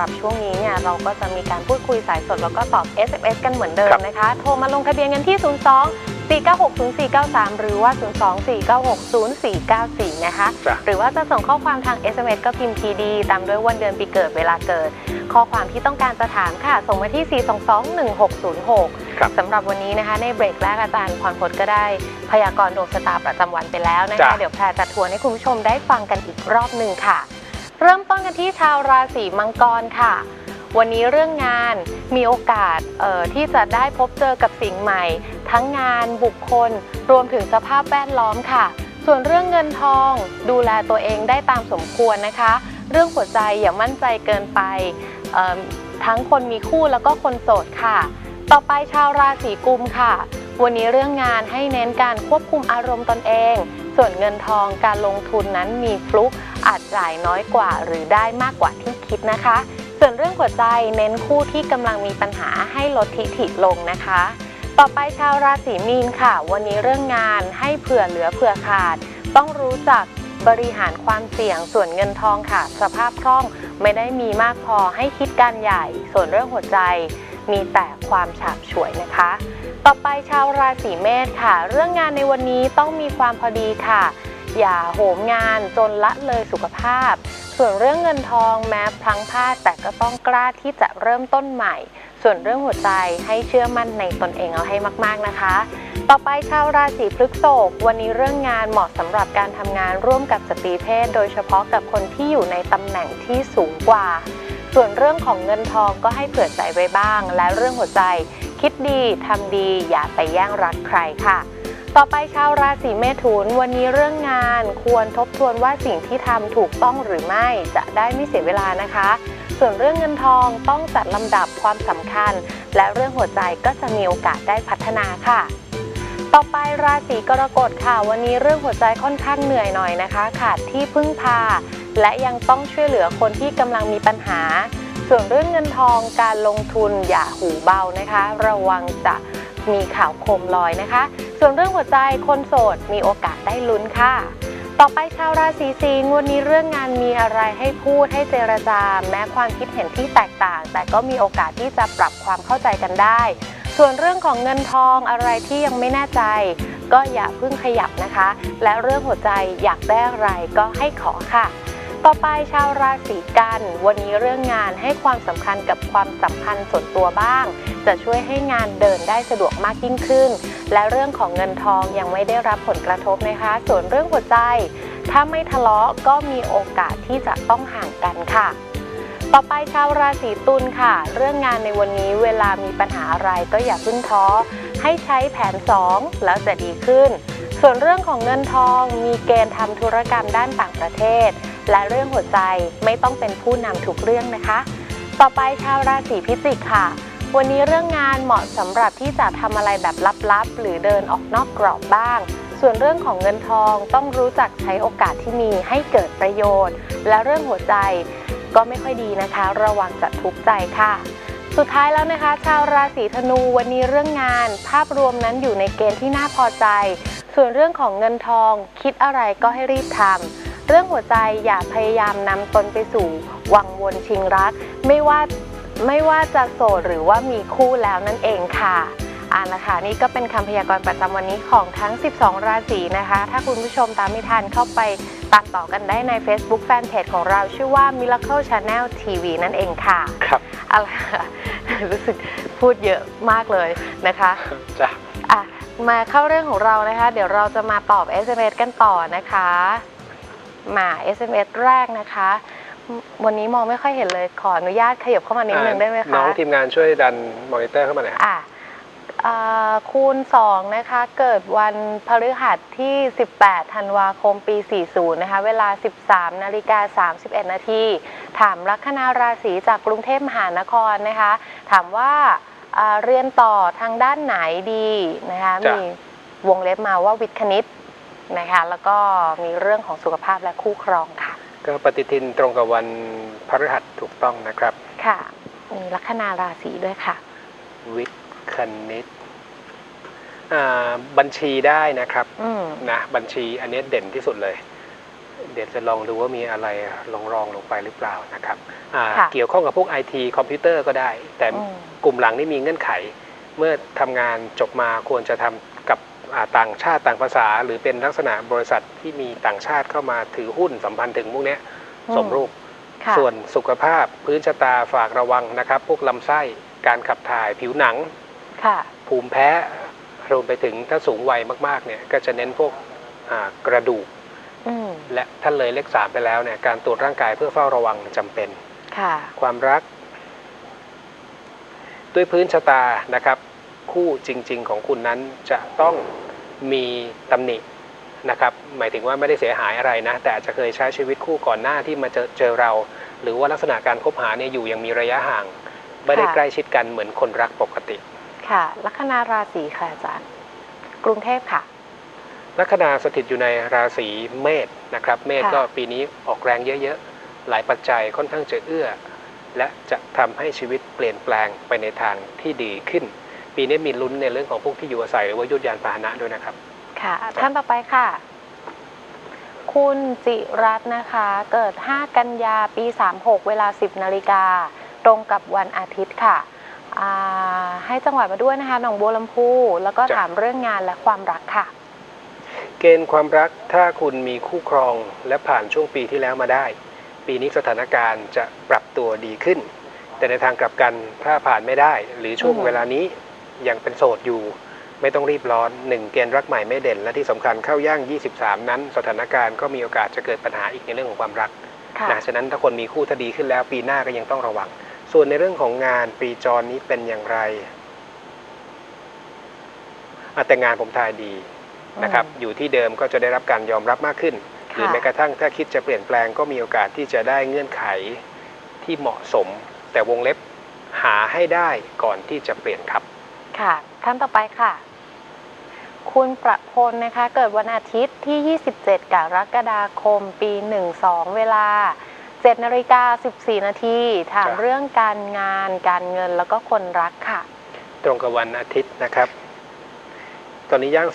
หรับช่วงนี้เนี่ยเราก็จะมีการพูดคุยสายสด แล้วก็ตอบ SMS กันเหมือนเดิมครับนะคะ โทรมาลงทะเบียนกันที่ 02 4960493 หรือว่า 02-496-0494 นะคะจ้ะหรือว่าจะส่งข้อความทาง SMS ก็พิมพ์ PD ตามด้วยวันเดือนปีเกิดเวลาเกิด ข้อความที่ต้องการจะถามค่ะ ส่งมาที่ 4221606ครับสำหรับวันนี้นะคะ ในเบรกแรกอาจารย์พรพจน์ก็ได้พยากรณ์ดวงชะตาประจำวันไปแล้วนะคะจ้ะเดี๋ยวแพรจะทวนให้คุณผู้ชมได้ฟังกันอีกรอบหนึ่งค่ะ เริ่มต้นกันที่ชาวราศีมังกรค่ะ วันนี้เรื่องงานมีโอกาสเออที่จะได้พบเจอกับสิ่งใหม่ ทั้งงานบุคคล รวมถึงสภาพแวดล้อมค่ะ ส่วนเรื่องเงินทอง ดูแลตัวเองได้ตามสมควรนะคะ เรื่องหัวใจอย่ามั่นใจเกินไปเอิ่มทั้งคนมีคู่แล้วก็คนโสดค่ะ ต่อไปชาวราศีกุมค่ะ วันนี้เรื่องงานให้เน้นการควบคุมอารมณ์ตนเอง ส่วนเงินทองการลงทุนนั้นมีฟลุกอาจจ่ายน้อยกว่าหรือได้มากกว่าที่คิดนะคะ ส่วนเรื่องหัวใจเน้นคู่ที่กำลังมีปัญหาให้ลดทิฐิลงนะคะ ต่อไปชาวราศีมีนค่ะ วันนี้เรื่องงานให้เผื่อเหลือเผื่อขาด ต้องรู้จักบริหารความเสี่ยงส่วนเงินทองค่ะ สภาพคล่องไม่ได้มีมากพอให้คิดการใหญ่ ส่วนเรื่องหัวใจมีแต่ความฉาบฉวยนะคะ ต่อไปชาวราศีเมษค่ะ เรื่องงานในวันนี้ต้องมีความพอดีค่ะ อย่าโหมงานจนละเลยสุขภาพ ส่วนเรื่องเงินทองแม้พลังพลาดแต่ก็ต้องกล้าที่จะเริ่มต้นใหม่ ส่วนเรื่องหัวใจให้เชื่อมั่นในตนเองเอาให้มากๆนะคะ ต่อไปชาวราศีพฤษภวันนี้เรื่องงานเหมาะสำหรับการทำงานร่วมกับสตรีเพศ โดยเฉพาะกับคนที่อยู่ในตำแหน่งที่สูงกว่า ส่วนเรื่องของเงินทองก็ให้เผื่อใจไว้บ้าง และเรื่องหัวใจ คิดดีทำดีอย่าไปแย่งรักใครค่ะ ต่อไปชาวราศีเมถุน วันนี้เรื่องงาน ควรทบทวนว่าสิ่งที่ทำถูกต้องหรือไม่จะได้ไม่เสียเวลานะคะ ส่วนเรื่องเงินทองต้องจัดลำดับความสำคัญ และเรื่องหัวใจก็จะมีโอกาสได้พัฒนาค่ะต่อไปราศีกรกฎค่ะ วันนี้เรื่องหัวใจค่อนข้างเหนื่อยหน่อยนะคะ ขาดที่พึ่งพา และยังต้องช่วยเหลือคนที่กำลังมีปัญหา ส่วนเรื่องเงินทองการลงทุนอย่าหูเบานะคะ ระวังจะมีข่าวโคมลอยนะคะ ส่วนเรื่องหัวใจคนโสดมีโอกาสได้ลุ้นค่ะ ต่อไปชาวราศีสิงห์วันนี้เรื่องงานมีอะไรให้พูดให้เจรจา แม้ความคิดเห็นที่แตกต่าง แต่ก็มีโอกาสที่จะปรับความเข้าใจกันได้ ส่วนเรื่องของเงินทองอะไรที่ยังไม่แน่ใจ ก็อย่าเพิ่งขยับนะคะ และเรื่องหัวใจอยากได้อะไรก็ให้ขอค่ะ ต่อไปชาวราศีกัน วันนี้เรื่องงานให้ความสำคัญกับความสัมพันธ์ส่วนตัวบ้าง จะช่วยให้งานเดินได้สะดวกมากยิ่งขึ้น และเรื่องของเงินทองยังไม่ได้รับผลกระทบนะคะ ส่วนเรื่องหัวใจ ถ้าไม่ทะเลาะก็มีโอกาสที่จะต้องห่างกันค่ะต่อไปชาวราศีตุลค่ะ เรื่องงานในวันนี้เวลามีปัญหาอะไรก็อย่าพิ่งท้อ ให้ใช้แผน 2 แล้วจะดีขึ้น ส่วนเรื่องของเงินทองมีเกณฑ์ทำธุรกรรมด้านต่างประเทศ และเรื่องหัวใจไม่ต้องเป็นผู้นำทุกเรื่องนะคะ ต่อไปชาวราศีพิจิกค่ะ วันนี้เรื่องงานเหมาะสำหรับที่จะทำอะไรแบบลับๆ หรือเดินออกนอกกรอบบ้าง ส่วนเรื่องของเงินทองต้องรู้จักใช้โอกาสที่มีให้เกิดประโยชน์ และเรื่องหัวใจก็ไม่ค่อยดีนะคะ ระวังจะทุกข์ใจค่ะสุดท้ายแล้วนะคะ ชาวราศีธนูวันนี้เรื่องงาน ภาพรวมนั้นอยู่ในเกณฑ์ที่น่าพอใจ ส่วนเรื่องของเงินทอง คิดอะไรก็ให้รีบทำ เรื่องหัวใจอย่าพยายามนำตนไปสู่วังวนชิงรัก ไม่ว่าไม่ว่าจะโสดหรือว่ามีคู่แล้วนั่นเองค่ะอ่านะคะนี่ก็เป็นคำพยากรณ์ประจำวันนี้ของทั้ง 12 ราศีนะคะ ถ้าคุณผู้ชมตามไม่ทันเข้าไปตามต่อกันได้ใน Facebook Fanpage ของเราชื่อว่า Miracle Channel TV นั่นเองค่ะครับเอาล่ะรู้สึกพูดเยอะมากเลยนะคะจ้ะอะมาเข้าเรื่องของเรานะคะ เดี๋ยวเราจะมาตอบ SMS กันต่อนะคะ มา SMS แรกนะคะ วันนี้มองไม่ค่อยเห็นเลยขออนุญาตขยับเข้ามานิดนึงได้ไหมคะน้องทีมงานช่วยดันมอนิเตอร์เข้ามาหน่อยอะอ่าคูณ 2 นะคะ เกิดวันพฤหัสที่ 18 ธันวาคมปี 40 นะคะ เวลา 13 นาฬิกา 31 นาที ถามลัคนาราศีจากกรุงเทพมหานครนะคะ ถามว่าอ่าเรียนต่อทางด้านไหนดีนะคะจ้ะมีวงเล็บมาว่าวิทย์คณิต นะคะ แล้วก็มีเรื่องของสุขภาพและคู่ครองค่ะ ก็ปฏิทินตรงกับวันพฤหัสถูกต้องนะครับ ค่ะ มีลัคนาราศีด้วยค่ะ วิทย์คณิตอ่าบัญชีได้นะครับอืมนะบัญชีอันนี้เด่นที่สุดเลย เดี๋ยวจะลองดูว่ามีอะไรรองรองๆลงไปหรือเปล่านะครับอ่าค่ะเกี่ยวข้องกับพวกไอทีคอมพิวเตอร์ก็ได้ แต่อืมกลุ่มหลังนี่มีเงื่อนไข เมื่อทำงานจบมาควรจะทำกับอ่า ต่างชาติต่างภาษา หรือเป็นลักษณะบริษัทที่มีต่างชาติเข้ามาถือหุ้นสัมพันธ์ถึงพวกเนี้ยสมรูปค่ะส่วนสุขภาพพื้นชะตาฝากระวังนะครับ พวกลำไส้การขับถ่ายผิวหนังค่ะภูมิแพ้รวมไปถึงถ้าสูงวัยมากๆเนี่ยก็จะเน้นพวกอ่ากระดูกอืมและท่านเลยเลขสามไปแล้วเนี่ยการตรวจร่างกายเพื่อเฝ้าระวังจำเป็นค่ะความรัก ด้วยพื้นชะตานะครับ คู่จริง ๆ ของคุณนั้นจะต้องมีตำหนินะครับหมายถึงว่าไม่ได้เสียหายอะไรนะ แต่อาจจะเคยใช้ชีวิตคู่ก่อนหน้าที่มาเจอเจอเรา หรือว่าลักษณะการคบหาเนี่ยอยู่ยังมีระยะห่าง ไม่ได้ค่ะใกล้ชิดกันเหมือนคนรักปกติ ค่ะ ลัคนาราศีค่ะอาจารย์ กรุงเทพค่ะ ลัคนาสถิตอยู่ในราศีเมษนะครับ เมษค่ะก็ปีนี้ออกแรงเยอะๆ หลายปัจจัยค่อนข้างจะเอื้อ และจะทำให้ชีวิตเปลี่ยนแปลงไปในทางที่ดีขึ้น ปีนี้มีลุ้นในเรื่องของพวกที่อยู่อาศัยหรือว่ายุทธยานพาหนะด้วยนะครับ ค่ะ ท่านต่อไปค่ะ คุณจิรัตน์นะคะ เกิด 5 กันยาปี 36 เวลา 10 นาฬิกา ตรงกับวันอาทิตย์ค่ะอ่าให้จังหวัดมาด้วยนะคะ หนองบัวลำพู แล้วก็จ้ะถามเรื่องงานและความรักค่ะ เกณฑ์ความรักถ้าคุณมีคู่ครองและผ่านช่วงปีที่แล้วมาได้ ปีนี้สถานการณ์จะปรับตัวดีขึ้นแต่ในทางกลับกันถ้าผ่านไม่ได้ หรือช่วงอืมเวลานี้ ยังเป็นโสดอยู่ ไม่ต้องรีบร้อนหนึ่งเกณฑ์รักใหม่ไม่เด่น และที่สำคัญเข้าย่าง 23 นั้น สถานการณ์ก็มีโอกาสจะเกิดปัญหาอีกในเรื่องของความรักค่ะนะฉะนั้นถ้าคนมีคู่ถ้าดีขึ้นแล้วปีหน้าก็ยังต้องระวัง ส่วนในเรื่องของงานปีจรนี้เป็นอย่างไรอะแต่งานผมทายดีนะครับอืมอยู่ที่เดิมก็จะได้รับการยอมรับมากขึ้น หรือค่ะแม้กระทั่งถ้าคิดจะเปลี่ยนแปลงก็มีโอกาสที่จะได้เงื่อนไขที่เหมาะสม แต่วงเล็บหาให้ได้ก่อนที่จะเปลี่ยนครับ ค่ะ ท่านต่อไปค่ะ คุณประพลนะคะ เกิดวันอาทิตย์ที่ 27 กรกฎาคม ปี 12 เวลา7นาฬิกา14 นาทีถามจ้ะเรื่องการงาน การเงินแล้วก็คนรักค่ะ ตรงกับวันอาทิตย์นะครับ ตอนนี้ย่าง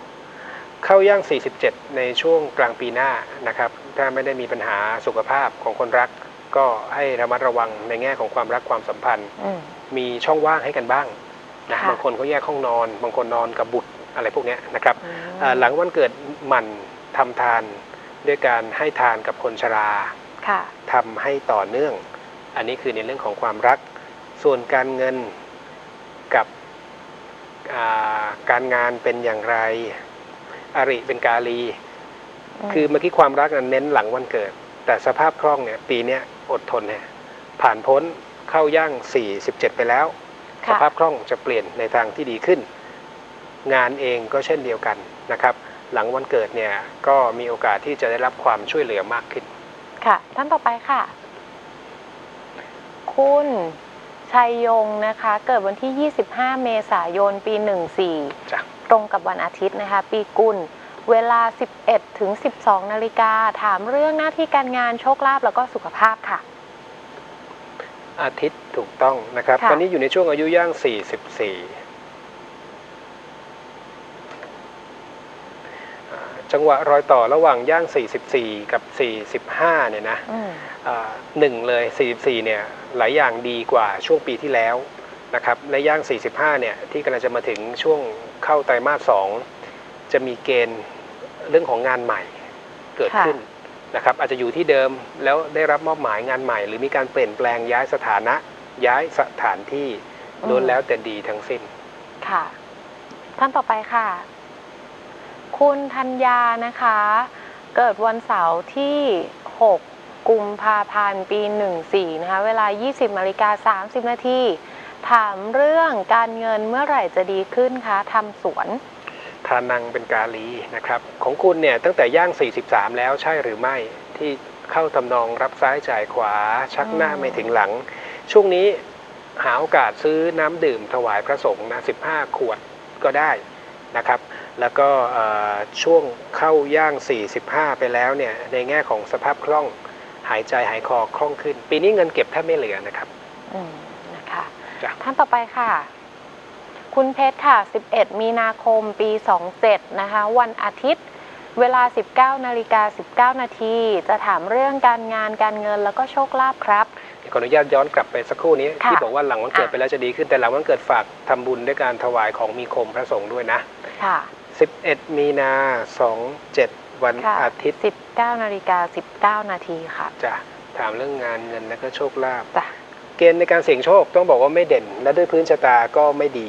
46 เข้าย่าง 47 ในช่วงกลางปีหน้านะครับ ถ้าไม่ได้มีปัญหาสุขภาพของคนรัก ก็ให้ระมัดระวังในแง่ของความรักความสัมพันธ์อื มมีช่องว่างให้กันบ้างนะค่ะบางคนเขาแยกห้องนอน บางคนนอนกับบุตรอะไรพวกเนี้ยนะครับอืมอ่าหลังวันเกิดหมั่นทำทานด้วยการให้ทานกับคนชราค่ะทำให้ต่อเนื่อง อันนี้คือในเรื่องของความรัก ส่วนการเงินกับอ่าการงานเป็นอย่างไร อริเป็นกาลี คือเมื่อกี้ความรักนั้นเน้นหลังวันเกิด แต่สภาพคล่องเนี่ยปีเนี้ยอดทนเนี่ยผ่านพ้น เข้าย่าง 47 ไปแล้วสค่ะภาพคล่องจะเปลี่ยนในทางที่ดีขึ้น งานเองก็เช่นเดียวกันนะครับ หลังวันเกิดเนี่ยก็มีโอกาสที่จะได้รับความช่วยเหลือมากขึ้น ค่ะ ท่านต่อไปค่ะ คุณชัยยงนะคะ เกิดวันที่ 25 เมษายน ปี 14จ้ะตรงกับวันอาทิตย์นะคะ ปีกุลเวลา 11 ถึง 12 นาฬิกา ถามเรื่องหน้าที่การงาน โชคลาภแล้วก็สุขภาพค่ะ อาทิตย์ถูกต้องนะครับค่ะตอนนี้อยู่ในช่วงอายุย่าง 44อ่าจังหวะรอยต่อระหว่างย่าง 44 กับ 45 เนี่ยนะอืมอ่าหนึ่งเลย 44 เนี่ยหลายอย่างดีกว่าช่วงปีที่แล้วนะครับ และย่าง 45 เนี่ยที่กำลังจะมาถึงช่วงเข้าไตรมาส 2 จะมีเกณฑ์เรื่องของงานใหม่เกิดขึ้น นะครับอาจจะอยู่ที่เดิมแล้วได้รับมอบหมายงานใหม่ หรือมีการเปลี่ยนแปลงย้ายสถานะ ย้ายสถานที่ล้วนแล้วแต่ดีทั้งสิ้น ค่ะ ท่านต่อไปค่ะ คุณธัญญานะคะ เกิดวันเสาร์ที่ 6 กุมภาพันธ์ ปี 14 นะคะ เวลา 20นาฬิกา30 นาทีถามเรื่องการเงินเมื่อไหร่จะดีขึ้นคะทำสวน ทานังเป็นกาลีนะครับ ของคุณเนี่ยตั้งแต่ย่าง 43 แล้วใช่หรือไม่ที่เข้าทำนองรับซ้ายจ่ายขวา ชักหน้าอืมไม่ถึงหลัง ช่วงนี้หาโอกาสซื้อน้ำดื่มถวายพระสงฆ์นะ15 ขวดก็ได้นะครับ แล้วก็เอ่อช่วงเข้าย่าง 45 ไปแล้วเนี่ยในแง่ของสภาพคล่องหายใจหายคอคล่องขึ้น ปีนี้เงินเก็บแทบไม่เหลือนะครับอืมนะคะจ้ะท่านต่อไปค่ะ คุณเพชรค่ะ 11 มีนาคมปี 27 นะคะ วันอาทิตย์ เวลา 19 นาฬิกา 19 นาที จะถามเรื่องการงานการเงินแล้วก็โชคลาภครับขออนุญาตย้อนกลับไปสักครู่นี้ค่ะที่บอกว่าหลังวันเกิดอะไปแล้วจะดีขึ้นแต่หลังวันเกิดฝากทำบุญด้วยการถวายของมีคมพระสงฆ์ด้วยนะ ค่ะ 11 มีนา 27 วันค่ะอาทิตย์ 19 นาฬิกา 19 นาทีค่ะจะถามเรื่องงานเงินและก็โชคลาภ จ้ะ เกณฑ์ในการเสี่ยงโชคต้องบอกว่าไม่เด่นและด้วยพื้นชะตาก็ไม่ดี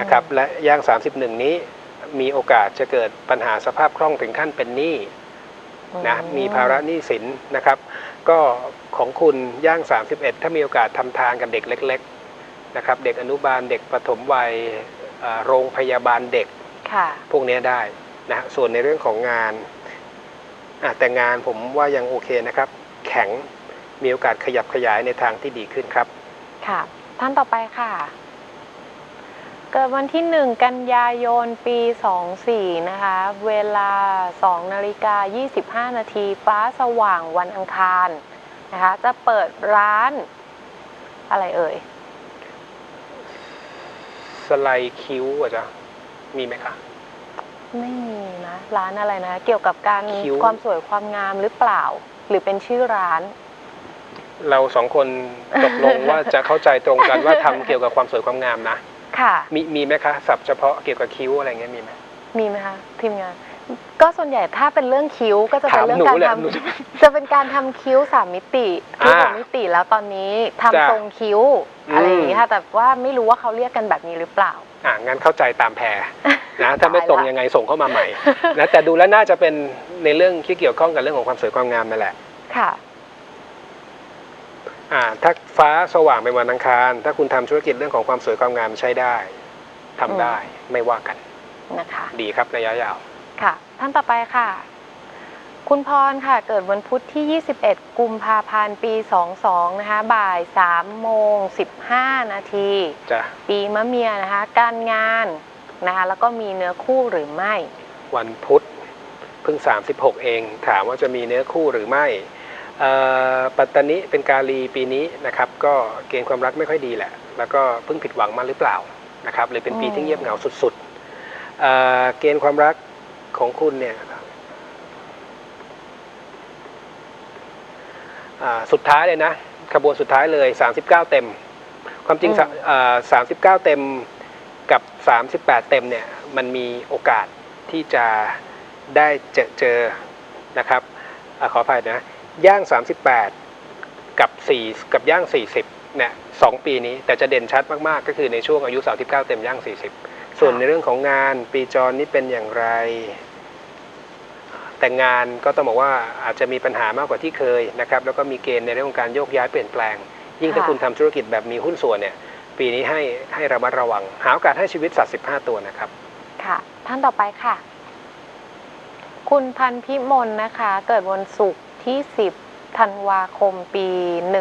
นะครับและย่าง 31 นี้มีโอกาสจะเกิดปัญหาสภาพคล่องถึงขั้นเป็นหนี้นะมีภาระหนี้สินนะครับ ก็ของคุณย่าง 31 ถ้ามีโอกาสทำทานกับเด็กเล็กๆนะครับเด็กอนุบาลเด็กปฐมวัยเอ่อโรงพยาบาลเด็กค่ะพวกเนี้ยได้นะส่วนในเรื่องของงานอะแต่งานผมว่ายังโอเคนะครับ แข็งมีโอกาสขยับขยายในทางที่ดีขึ้นครับ ค่ะ ท่านต่อไปค่ะ เกิดวันที่ 1 กันยายน ปี 24 นะคะ เวลา 2 นาฬิกา 25 นาที ฟ้าสว่างวันอังคารนะคะ จะเปิดร้าน อะไรเอ่ย สไลด์คิ้วอะจ๊ะ มีไหมคะ ไม่มีนะ ร้านอะไรนะ เกี่ยวกับการคิ้ว ความสวยความงามหรือเปล่า หรือเป็นชื่อร้าน เราสองคนตกลงว่าจะเข้าใจตรงกันว่าทำเกี่ยวกับความสวยความงามนะ ค่ะ มีมีไหมคะศัพท์เฉพาะเกี่ยวกับคิ้วอะไรเงี้ยมีไหมมีไหมคะทีมงาน ก็ส่วนใหญ่ถ้าเป็นเรื่องคิ้วก็จะเป็นถามเรื่องหนูการแหละทหนูจะำจะเป็นการทำคิ้วสามมิติคิ้วอ่าสามมิติแล้วตอนนี้ทำจ้ะทรงคิ้วอืมอะไรอย่างนี้ค่ะแต่ว่าไม่รู้ว่าเขาเรียกกันแบบนี้หรือเปล่าอ่างั้นเข้าใจตามแพรนะถ้าไม่ตรงตายละยังไงส่งเข้ามาใหม่นะแต่ดูแล้วน่าจะเป็นในเรื่องที่เกี่ยวข้องกับเรื่องของความสวยความงามนั่นแหละค่ะอ่า ถ้าฟ้าสว่างเป็นวันอังคาร ถ้าคุณทำธุรกิจเรื่องของความสวยความงามใช้ได้ทำได้ไม่ว่ากันนะคะ ดีครับระยะยาวค่ะ ท่านต่อไปค่ะ คุณพรค่ะ เกิดวันพุธที่ 21 กุมภาพันธ์ ปี 22 นะคะ บ่าย3โมง 15 นาทีจะปีมะเมียนะคะ การงานนะคะ แล้วก็มีเนื้อคู่หรือไม่ วันพุธเพิ่ง 36 เอง ถามว่าจะมีเนื้อคู่หรือไม่เอ่อ ปัตตานิเป็นกาลีปีนี้นะครับก็เกณฑ์ความรักไม่ค่อยดีแหละ แล้วก็เพิ่งผิดหวังมาหรือเปล่านะครับเลยเป็นปีอืมที่เงียบเหงาสุดๆเอ่อเกณฑ์ความรักของคุณเนี่ยอ่าสุดท้ายเลยนะขบวนสุดท้ายเลย 39 เต็ม ความจริงอืมสะอ่า39เต็มกับ 38 เต็มเนี่ยมันมีโอกาสที่จะได้เจอเจอนะครับอาขออภัยนะ ย่าง 38 กับ 4 กับย่าง 40เนี่ยสองปีนี้แต่จะเด่นชัดมากๆ ก็คือในช่วงอายุ 39 เต็มย่าง 40 ส่วนในเรื่องของงานปีจรนี่เป็นอย่างไร แต่งานก็ต้องบอกว่าอาจจะมีปัญหามากกว่าที่เคยนะครับแล้วก็มีเกณฑ์ในเรื่องของการโยกย้ายเปลี่ยนแปลง ยิ่งถ้าคุณทำธุรกิจแบบมีหุ้นส่วนเนี่ยปีนี้ให้ให้ระมัดระวัง หาโอกาสให้ชีวิตสัตว์15 ตัวนะครับ ค่ะ ท่านต่อไปค่ะ คุณพันพิมลนะคะ เกิดวันศุกร์ ที่ 10ธันวาคมปี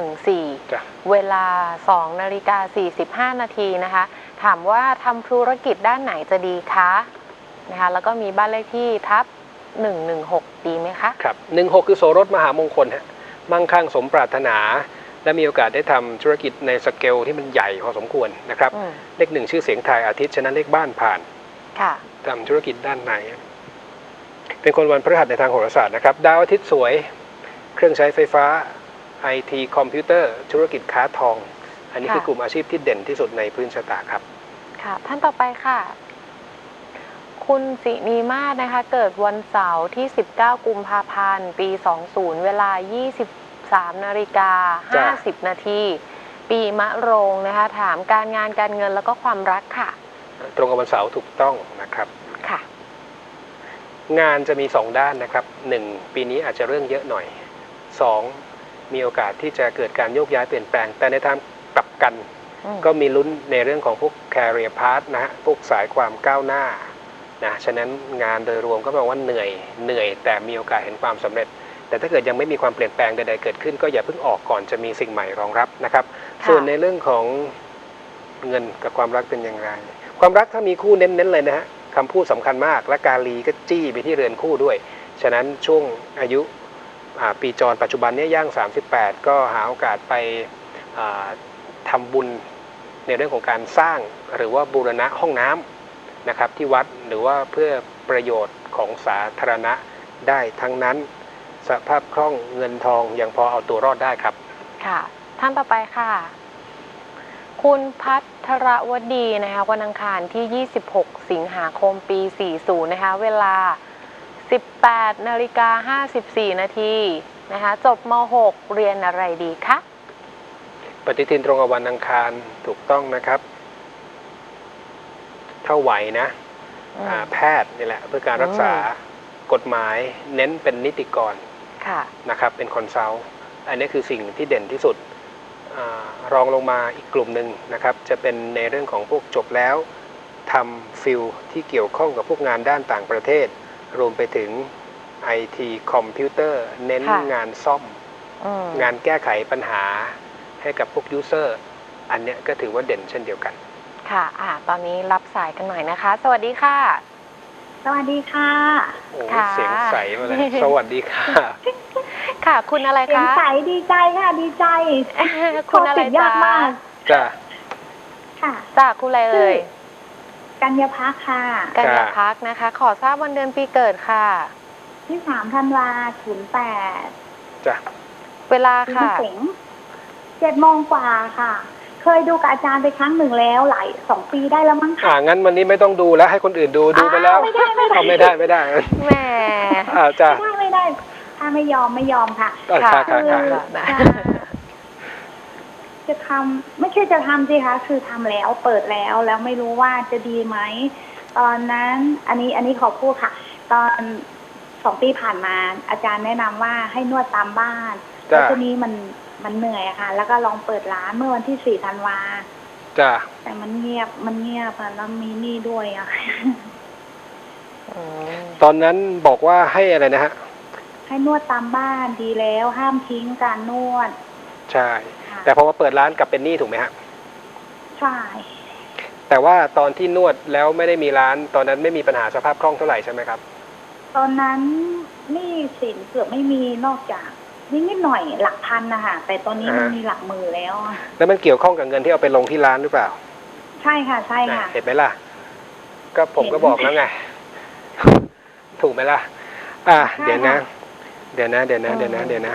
14จ้ะเวลา2นาฬิกา45 นาทีนะคะ ถามว่าทำธุรกิจด้านไหนจะดีคะนะคะ แล้วก็มีบ้านเลขที่ทับ 116 ดีไหมคะ ครับหนึ่งหกคือโสรถมหามงคลฮะมั่งคั่งสมปรารถนา และมีโอกาสได้ทำธุรกิจในสเกลที่มันใหญ่พอสมควรนะครับ อืมเลขหนึ่งชื่อเสียงไทายอาทิตย์ฉะนั้นเลขบ้านผ่านค่ะ ทำธุรกิจด้านไหนเป็นคนวันพฤหัสในทางโหราศาสตร์นะครับ ดาวอาทิตย์สวย เครื่องใช้ไฟฟ้าไอทีคอมพิวเตอร์ธุรกิจค้าทอง อันนี้ค่ะ คือกลุ่มอาชีพที่เด่นที่สุดในพื้นชะตาครับ ค่ะ ท่านต่อไปค่ะ คุณสินีมาศนะคะ เกิดวันเสาร์ที่ 19 กุมภาพันธ์ ปี 20 เวลา 23นาฬิกจ้ะา50 นาที ปีมะโรงนะคะ ถามการงานการเงินแล้วก็ความรักค่ะ ตรงกับวันเสาร์ถูกต้องนะครับ ค่ะ งานจะมี 2 ด้านนะครับ 1. ปีนี้อาจจะเรื่องเยอะหน่อย 2. มีโอกาสที่จะเกิดการโยกย้ายเปลี่ยนแปลง แต่ในทางกลับกันอืมก็มีลุ้นในเรื่องของพวก career path นะฮะพวกสายความก้าวหน้านะฉะนั้นงานโดยรวมก็แปลว่าเหนื่อยเหนื่อย แต่มีโอกาสเห็นความสำเร็จ แต่ถ้าเกิดยังไม่มีความเปลี่ยนแปลงใดๆเกิดขึ้น ก็อย่าเพิ่งออกก่อนจะมีสิ่งใหม่รองรับนะครับค่ะส่วนในเรื่องของเงินกับความรักเป็นอย่างไร ความรักถ้ามีคู่เน้นๆเลยนะฮะคำพูดสำคัญมากและการลีก็จี้ไปที่เรือนคู่ด้วย ฉะนั้นช่วงอายุอ่า ปีจรปัจจุบันเนี้ย่าง 38 ก็หาโอกาสไปอ่าทำบุญในเรื่องของการสร้างหรือว่าบูรณะห้องน้ำนะครับที่วัดหรือว่าเพื่อประโยชน์ของสาธารณะได้ทั้งนั้นสภาพคล่องเงินทองยังพอเอาตัวรอดได้ครับ ค่ะ ท่านต่อไปค่ะ คุณพัทรวดีนะคะวันอังคารที่ 26 สิงหาคมปี 40 นะคะ เวลา 18นาฬิกา54 นาทีนะคะจบม .6 เรียนอะไรดีคะปฏิทินตรงกับวันอังคารถูกต้องนะครับถ้าไหวนะอืมอ่าแพทย์นี่แหละเพื่อการรักษาอืกฎหมายเน้นเป็นนิติกรค่ะนะครับ เป็นคอนซัลท์อันนี้คือสิ่งที่เด่นที่สุดอารองลงมาอีกกลุ่มหนึ่งนะครับ จะเป็นในเรื่องของพวกจบแล้วทำฟิลที่เกี่ยวข้องกับพวกงานด้านต่างประเทศ รวมไปถึง IT คอมพิวเตอร์เน้นค่ะงานซ่อมอืมงานแก้ไขปัญหาให้กับพวกยูเซอร์อันเนี้ยก็ถือว่าเด่นเช่นเดียวกัน ค่ะอ่าตอนนี้รับสายกันหน่อยนะคะ สวัสดีค่ะ สวัสดีค่ะโอ้ค่ะ เสียงใสมาเลย สวัสดีค่ะ ค่ะ คุณอะไรเสียงคะ ใสดีใจค่ะดีใจ คุณอะไรโทรติดยากจ๊ะมากจ้าค่ะจากคุณอะไรเอ่ย กัญญาพักค่ะ กัญญาพักนะคะ ขอทราบวันเดือนปีเกิดค่ะ ที่สามธันวาศูนย์แปดจ้าเวลาปีค่ะมะเสงเจ็ดโมงกว่าค่ะ เคยดูกับอาจารย์ไปครั้งหนึ่งแล้วหลายสองปีได้แล้วมั้งอ่าค่ะ งั้นวันนี้ไม่ต้องดูแล้วให้คนอื่นดูดูไปแล้ว ไม่ได้ ไม่ได้เอาไม่ได้ไม่ได้แหมอ่าจ้าไม่ได้ไม่ได้ถ้าไม่ยอมไม่ยอมค่ะอ่าค่ะค่ะค่ะคือค่ะนะ จะจะทำไม่ใช่จะทำสิคะคือทำแล้วเปิดแล้วแล้วไม่รู้ว่าจะดีไหมตอนนั้น อันนี้อันนี้ขอพูดค่ะ ตอนสองปีผ่านมา อาจารย์แนะนำว่าให้นวดตามบ้านจ้ะแล้วทีนี้มันมันเหนื่อยอะค่ะ แล้วก็ลองเปิดร้านเมื่อวันที่สี่ธันวาจ้าแต่มันเงียบมันเงียบอะแล้วมีหนี่ด้วยอะอืมตอนนั้นบอกว่าให้อะไรนะฮะให้นวดตามบ้านดีแล้วห้ามทิ้งการนวด ใช่ค่ะ แต่พอมาเปิดร้านกลับเป็นหนี้ถูกไหมฮะใช่แต่ว่าตอนที่นวดแล้วไม่ได้มีร้าน ตอนนั้นไม่มีปัญหาสภาพคล่องเท่าไหร่ใช่ไหมครับ ตอนนั้นหนี่สินเกือบไม่มีนอกจากนิดนิดหน่อยหลักพันนะคะแต่ตอนนี้มันอ่ามีมีหลักหมือแล้วอะแล้วมันเกี่ยวข้องกับเงินที่เอาไปลงที่ร้านหรือเปล่า ใช่ค่ะใช่ค่ะนะเห็นไหมล่ะ ก็ผมเห็นก็บอกแล้วไง ถูกไหมล่ะ อ่าใช่เดี๋ยวนะค่ะเดี๋ยวนะ เดี๋ยวนะ เดี๋ยวนะ เดี๋ยวนะ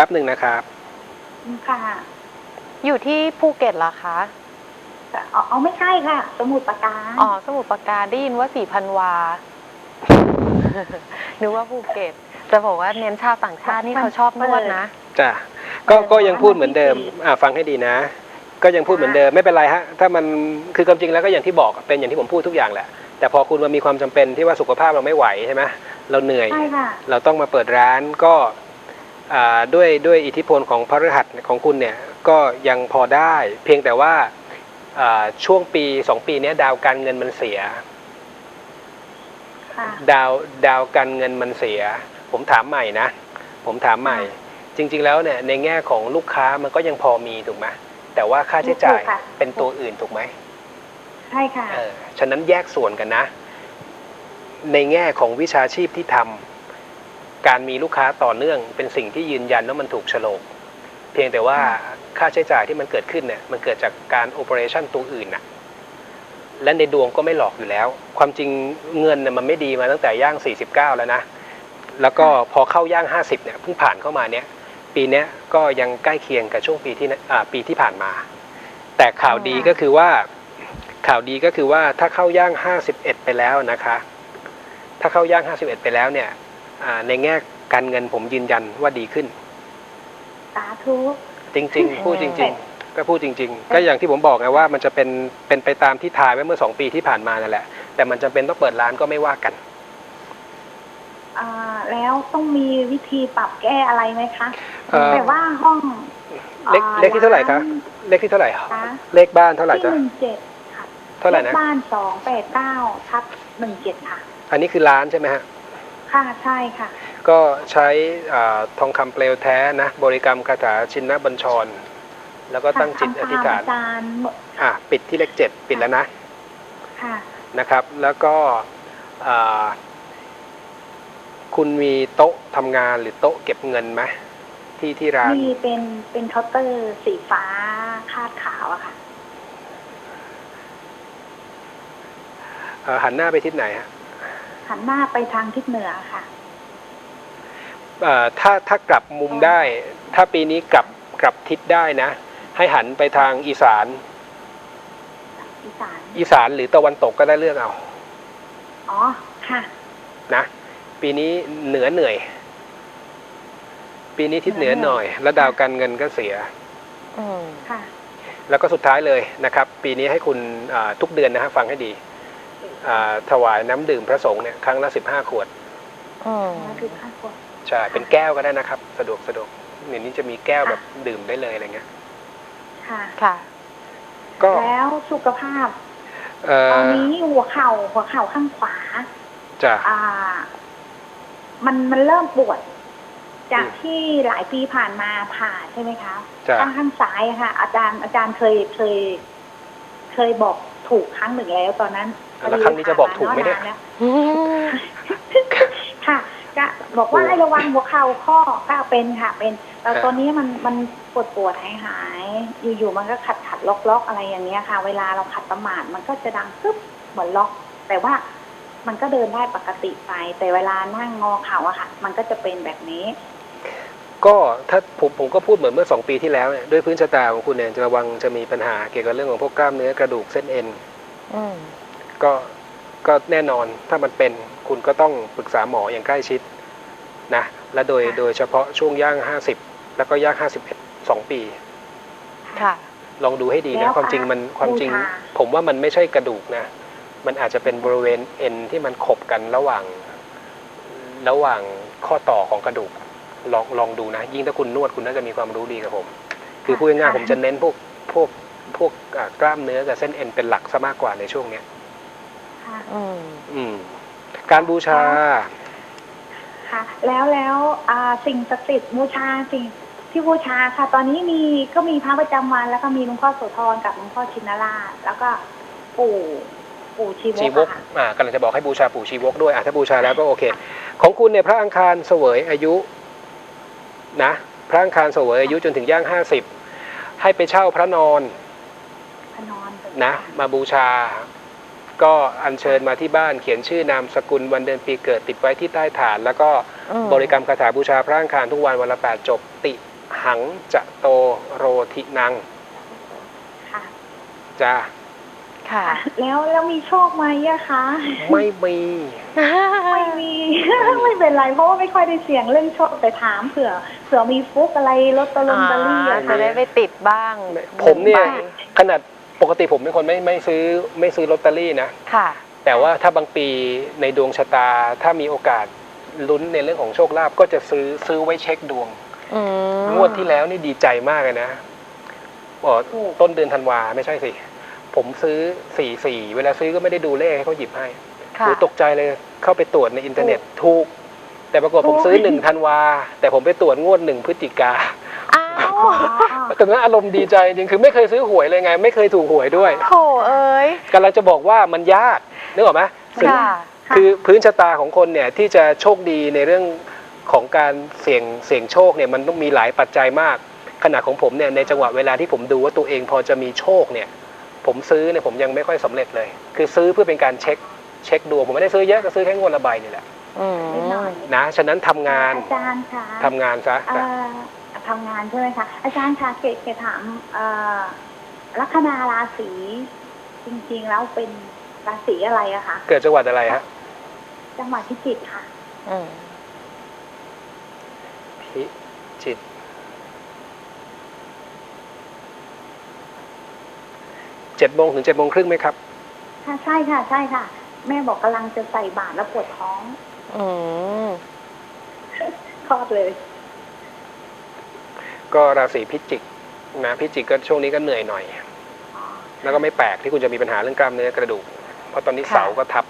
ป๊บหนึ่งนะครับค่ะอยู่ที่ภูเก็ตเหรอคะแต่เอาเอาไม่ใช่ค่ะ สมุดปราการอ๋อสมุทรปราการได้ยินว่าสี่พันวานึกว่าภูเก็ตจะบอกว่าเน้นชาวต่างชาตินี่เขาชอบนวดนะจ้ะก็ก็ยังพูดเหมือนเดิมอ่าฟังให้ดีนะ ก็ยังพูดเหมือนเดิมไม่เป็นไรฮะถ้ามันคือความจริงแล้วก็อย่างที่บอกเป็นอย่างที่ผมพูดทุกอย่างแหละแต่พอคุณมันมีความจำเป็นที่ว่าสุขภาพเราไม่ไหวใช่ไหมเราเหนื่อยใช่ค่ะเราต้องมาเปิดร้านก็อ่า ด้วยด้วยอิทธิพลของพระฤหัสของคุณเนี่ยก็ยังพอได้ เพียงแต่ว่าอ่าช่วงปีสองปีเนี้ยดาวการเงินมันเสียค่ะดาวดาวการเงินมันเสีย ผมถามใหม่นะ ผมถามใหม่ จริง ๆ แล้วเนี่ยในแง่ของลูกค้ามันก็ยังพอมีถูกไหมแต่ว่าค่าใช้จ่ายถูกค่ะเป็นตัวอื่นถูกไหมใช่ค่ะเออฉะนั้นแยกส่วนกันนะ ในแง่ของวิชาชีพที่ทำ การมีลูกค้าต่อเนื่อง เป็นสิ่งที่ยืนยันว่ามันถูกโฉลก เพียงแต่ว่าค่าใช้จ่ายที่มันเกิดขึ้นเนี่ยมันเกิดจากการโอเปอเรชั่นตัวอื่นน่ะและในดวงก็ไม่หลอกอยู่แล้ว ความจริงเงินเนี่ยมันไม่ดีมาตั้งแต่ย่าง 49 แล้วนะ แล้วก็พอเข้าย่าง 50 เนี่ยเพิ่งผ่านเข้ามาเนี่ยปีเนี้ยก็ยังใกล้เคียงกับช่วงปีที่อ่าปีที่ผ่านมา แต่ข่าวดีก็คือว่าข่าวดีก็คือว่าถ้าเข้าย่าง 51 ไปแล้วนะคะ ถ้าเข้าย่าง 51 ไปแล้วเนี่ยอ่า ในแง่การเงินผมยืนยันว่าดีขึ้น สาธุ จริง ๆ พูดจริง ๆ ก็พูดจริง ๆ ก็อย่างที่ผมบอกไงว่ามันจะเป็นเป็นไปตามที่ทายไว้เมื่อ2ปีที่ผ่านมานั่นแหละ แต่มันจำเป็นต้องเปิดร้านก็ไม่ว่ากันอ่าแล้วต้องมีวิธีปรับแก้อะไรไหมคะเอ่อแต่ว่าห้องเลขอ่อเลขที่เท่าไหร่คะนเลขที่เท่าไหร่คะเลขบ้านเท่าไหร่ที่จ๊ะหนึ่งเจ็ดค่ะเท่าไหร่นะลขบ้านสองแปดเก้าทับหนึ่งเจ็ดค่ะ อันนี้คือร้านใช่ไหมฮะ ค่ะใช่ค่ะ ก็ใช้อาทองคำเปลวแท้นะ บริกรรมคาถาชินนบัญชร แล้วก็ตั้งจิตอธิษฐานทำตมอาจารย์อะปิดที่เลขเจ็ดปิดแล้วนะ ค่ะ นะครับ แล้วก็อ่าคุณมีโต๊ะทำงานหรือโต๊ะเก็บเงินไหมที่ที่ร้าน มีเป็นเป็นเคาน์เตอร์สีฟ้าคาดขาวอะค่ะ เอ่อหันหน้าไปทิศไหนฮะ หันหน้าไปทางทิศเหนือค่ะเอ่อถ้าถ้ากลับมุมได้ ถ้าปีนี้กลับกลับทิศได้นะ ให้หันไปทางอีสาน อีสานอีสานหรือตะวันตกก็ได้เลือกเอา อ๋อ ค่ะ นะ ปีนี้เหนือเหนื่อย ปีนี้ทิศเหนือหน่อย แล้วดาวการเงินก็เสียอืมค่ะ แล้วก็สุดท้ายเลยนะครับ ปีนี้ให้คุณอ่าทุกเดือนนะฮะฟังให้ดีอ่า ถวายน้ำดื่มพระสงฆ์เนี่ยครั้งละสิบห้าขวดอืมแล้วคือข้าวกดใช่เป็นแก้วก็ได้นะครับ สะดวกสะดวกเดี๋ยวนี้จะมีแก้วแบบดื่มได้เลยอะไรเงี้ยค่ะค่ะ ก็แล้วสุขภาพเอ่ตอนอนี้หัวเข่าหัวเข่าข้างขวาจะอ่า มันมันเริ่มปวด จากอืมที่หลายปีผ่านมาผ่าใช่ไหมคะจะข้างข้างซ้ายอะค่ะ อาจารย์อาจารย์เคยเคย เคยบอกถูกครั้งหนึ่งแล้วตอนนั้น แล้วครั้งนี้จะบอกถูกไหมเนี่ยผ่าาแล้วอืมค่ะก็บอกว่าโอ้ให้ระวังหัวเข่าข้อก็เป็นค่ะ เป็นแต่ครับตอนนี้มันมันปวดปวดหายหายๆอยู่ๆมันก็ขัดขัดล็อกล็อกอะไรอย่างเงี้ยค่ะ เวลาเราขัดประมาทมันก็จะดังปึ๊บเหมือนล็อก แต่ว่ามันก็เดินได้ปกติไป แต่เวลานั่งงอเข่าอะค่ะ มันก็จะเป็นแบบนี้ ก็ถ้าผมผมก็พูดเหมือนเมื่อสองปีที่แล้วเนี่ยด้วยพื้นชะตาของคุณเนี่ยจะระวังจะมีปัญหาเกี่ยวกับเรื่องของพวกกล้ามเนื้อกระดูกเส้นเอ็นอืม ก็ก็แน่นอนถ้ามันเป็นคุณก็ต้องปรึกษาหมออย่างใกล้ชิดนะและโดยค่ะโดยเฉพาะช่วงย่าง 50 แล้วก็ย่าง 51 2 ปี ค่ะ ลองดูให้ดีแล้นะวความจริงมันค่ะความจริงบูชาผมว่ามันไม่ใช่กระดูกนะ มันอาจจะเป็นบริเวณเอ็นที่มันขบกันระหว่างระหว่างข้อต่อของกระดูก ลองลองดูนะ ยิ่งถ้าคุณนวดคุณน่าจะมีความรู้ดีกับผม คือพูดง่ายๆผมจะเน้นพวกพวกพวกอ่ากล้ามเนื้อกับเส้นเอ็นเป็นหลักซะมากกว่าในช่วงเนี้ย ค่ะอืมอืม การบูชา ค่ะ แล้วแล้วอ่าสิ่งศักดิ์สิทธิ์บูชาสิ่งที่บูชาค่ะ ตอนนี้มีก็มีพระประจำวัน แล้วก็มีหลวงพ่อโสธรกับหลวงพ่อชินราชแล้วก็ปู่ปู่ชีวชีกวกอะค่ะ อ่ากำลังจะบอกให้บูชาปู่ชีวกด้วยอะถ้าบูชาแล้วก็โอเค ของคุณเนี่ยพระอังคารเสวยอายุนะพระอังคารเสวยอายุจนถึงย่างห้าสิบให้ไปเช่าพระนอนพระนอนนะ มาบูชา ก็อัญเชิญมาที่บ้านเขียนชื่อนามสกุลวันเดือนปีเกิดติดไว้ที่ใต้ฐาน แล้วก็อืมบริกรรมคาถาบูชาพระอังคารทุกวันวันละแปดจบติหังจะโตโรทินังค่ะจ้าค่ะ แล้วแล้วมีโชคไหมอะคะ ไม่มีไม่มีไม่เป็นไรเพราะว่าไม่ค่อยได้เสี่ยงเรื่องโชคแต่ถามเผื่อเผื่อมีฟุกอะไรลอตเตอรี่ลอตเตอรี่อ่าอะจะค่ะได้ไปติดบ้าง ผมเนี่ยใบขนาด ปกติผมเป็นคนไม่ไม่ซื้อไม่ซื้อลอตเตอรี่นะ ค่ะ แต่ว่าถ้าบางปีในดวงชะตา ถ้ามีโอกาสลุ้นในเรื่องของโชคลาภก็จะซื้อซื้อไว้เช็คดวงอืมงวดที่แล้วนี่ดีใจมากเลยนะอ๋อต้นเดือนธันวาไม่ใช่สิ ผมซื้อสี่สี่เวลาซื้อก็ไม่ได้ดูเลขให้เขาหยิบให้ค่ะโหตกใจเลยเข้าไปตรวจในอินเทอร์เน็ตถูก แต่ปรากฏผมซื้อหนึ่งธันวา แต่ผมไปตรวจงวดหนึ่งพฤศจิกาอ้าวอ๋อ ตอนนั้นอารมณ์ดีใจจริงคือไม่เคยซื้อหวยเลยไง ไม่เคยถูกหวยด้วยโถเอ้ยกำลังจะบอกว่ามันยากนึกออกไหมซึ่งค่ะคือพื้นชะตาของคนเนี่ยที่จะโชคดีในเรื่องของการเสี่ยงเสี่ยงโชคเนี่ยมันต้องมีหลายปัจจัยมาก ขณะของผมเนี่ยในจังหวะเวลาที่ผมดูว่าตัวเองพอจะมีโชคเนี่ยผมซื้อเนี่ยผมยังไม่ค่อยสำเร็จเลย คือซื้อเพื่อเป็นการเช็คเช็คดวงผมไม่ได้ซื้อเยอะก็ซื้อแค่งวดละใบนี่แหละอืมนิดหน่อยนะฉะนั้นทำงานอาจารย์คะทำงานซะเอ่อ ทำงานใช่ไหมคะอาจารย์คะเกดเกดถามเอ่อลัคนาราศีจริง ๆ แล้วเป็นราศีอะไรอะคะเกิดจังหวัดอะไรฮะจังหวัดพิจิตรค่ะอืมพิจิตรเจ็ดโมงถึงเจ็ดโมงครึ่งไหมครับค่ะใช่ค่ะ ใช่ค่ะ แม่บอกกำลังจะใส่บาตรแล้วปวดท้อง อืมคลอดเลย ก็ราศีพิจิกนะพิจิกก็ช่วงนี้ก็เหนื่อยหน่อยอ๋อแล้วก็ไม่แปลกที่คุณจะมีปัญหาเรื่องกล้ามเนื้อกระดูก เพราะตอนนี้ค่ะเสาก็ทับ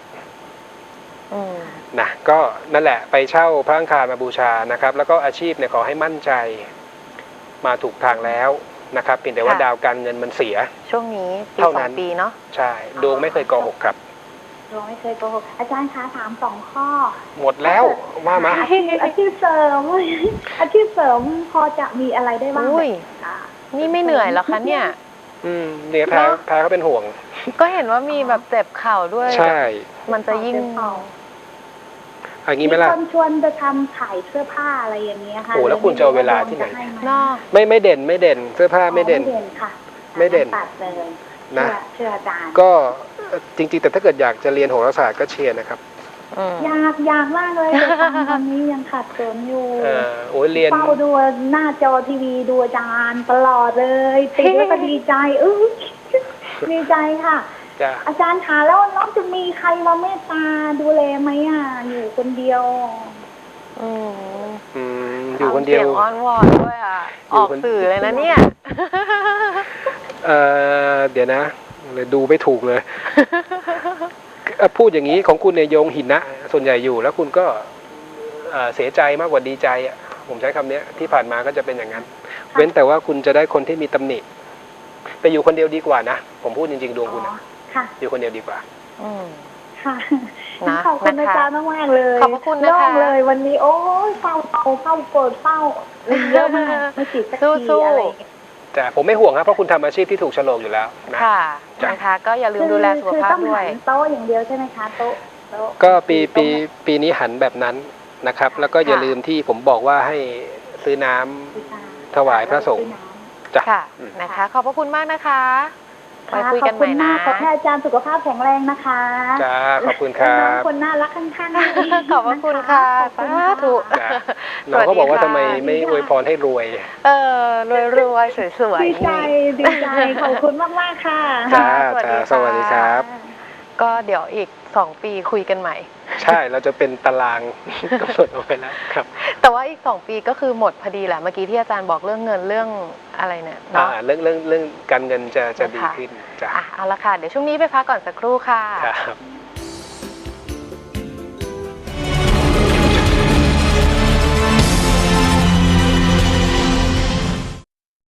อืมนะก็นั่นแหละไปเช่าพระอังคารมาบูชานะครับ แล้วก็อาชีพเนี่ยขอให้มั่นใจมาถูกทางแล้วนะครับเพียงแต่ว่าดาวการเงินมันเสีย ช่วงนี้ปีเท่าสอนั้งนปีเนาะใช่ดวงไม่เคยโกหกครับ เราไม่เคยโกหกอาจารย์คะถามสองข้อ หมดแล้วว่ามาอาชีพอาชีพเสริมอาชีพเสริมพอจะมีอะไรได้บ้างอุ้ยอ่านี่ไม่เหนื่อยเหรอคะเนี่ย อืมเนี่ยแพ้เนอะแพ้เขาเป็นห่วง ก็เห็นว่ามีแบบเจ็บเข่าด้วย ใช่ มันจะยิ่งเข่าอันนี้มีไหมล่ะคนชวนจะทำขายเสื้อผ้าอะไรอย่างเงี้ยค่ะโอ้แล้วคุณจะเอาเวลาที่ไหนจะมเนาะไม่ไม่เด่นไม่เด่น เสื้อผ้าไม่เด่นไม่เด่นค่ะ ไม่เด่นตัดเลย นะเชื่อเชื่ออาจารย์ก็เอ่อจริง ๆ แต่ถ้าเกิดอยากจะเรียนโหราศาสตร์ก็เชียร์นะครับอืมอยากอยากมากเลยแต่ตอนตอนนี้ยังขาดเสริมอยู่เออโอ้ยเรียนเฝ้าดูหน้าจอทีวีดูอาจารย์ตลอดเลยติดแล้วก็ดีใจเออดีใจค่ะจะอาจารย์คะแล้วน้องจะมีใครมาเมตตาดูแลไหมอะอยู่คนเดียวอืมอืมอยู่คนเดียวทำสีงอ้อนวอนด้วยอะอยู่ออกคนสื่อเลยนะเนี่ย เออเดี๋ยวนะเลยดูไม่ถูกเลยเอ่อพูดอย่างนี้ของคุณเนี่ยโยงหินนะ ส่วนใหญ่อยู่ แล้วคุณก็เอ่อเสียใจมากกว่าดีใจอะผมใช้คำเนี้ยที่ผ่านมาก็จะเป็นอย่างนั้น เว้นแต่ว่าคุณจะได้คนที่มีตำหนิแต่อยู่คนเดียวดีกว่านะ ผมพูดจริงๆดวงคุณนะค่ะอยู่คนเดียวดีกว่า อืมค่ะนะขอบคุณนะคะอาจารย์มากๆเลยขอบพระคุณนะคะโล่งเลยวันนี้ โอ้ยเศร้าเศร้าเศร้าโกรธเศร้าเยอะมากไม่ติดสักสู้ทีๆอะไรอย่างเงี้ย แต่ผมไม่ห่วงครับเพราะคุณทำอาชีพที่ถูกโฉลกอยู่แล้วนะค่ะจ้ะนะคะก็อย่าลืมดูแลสุขคือภาพต้องด้วยหันโต๊ะอย่างเดียวใช่ไหมคะโต๊ะโต๊ะก็ปีปีโต๊ะปีนี้หันแบบนั้นนะครับ แล้วก็อย่าค่ะลืมที่ผมบอกว่าให้ซื้อน้ำถวายพระสงฆ์จ้ะค่ะอืมนะคะ ขอบพระคุณมากนะคะ ไว้ค่ะคุยกันใหม่ขอบคุณนะมากขอให้อาจารย์สุขภาพแข็งแรงนะคะจ้าขอบคุณครัและน้องบคนน่ารักข้างๆนี่ขอบพระคุณค่ะขอบคุณสาค่ะธุจ้ะน้องก็บอกว่าสวัทำสไมดีค่ะไม่อวยพรให้รวย เออรวยรวยๆสวยๆดีใจนี่ดีใจขอบคุณมากมากๆค่ะค่ะจ้าสวัสดีจ้าค่ะสวัสดีครับ ก็เดี๋ยวอีกสองปีคุยกันใหม่ ใช่เราจะเป็นตารางกำหนดเอาไว้แล้วครับ แต่ว่าอีกสองปีก็คือหมดพอดีแหละเมื่อกี้ที่อาจารย์บอกเรื่องเงินเรื่องอะไรเนี่ยอ่าเนาะเรื่องเรื่องเรื่องการเงินจะจะนะคะดีขึ้นจ้ะอะเอาละค่ะ เดี๋ยวช่วงนี้ไปพักก่อนสักครู่ค่ะครับ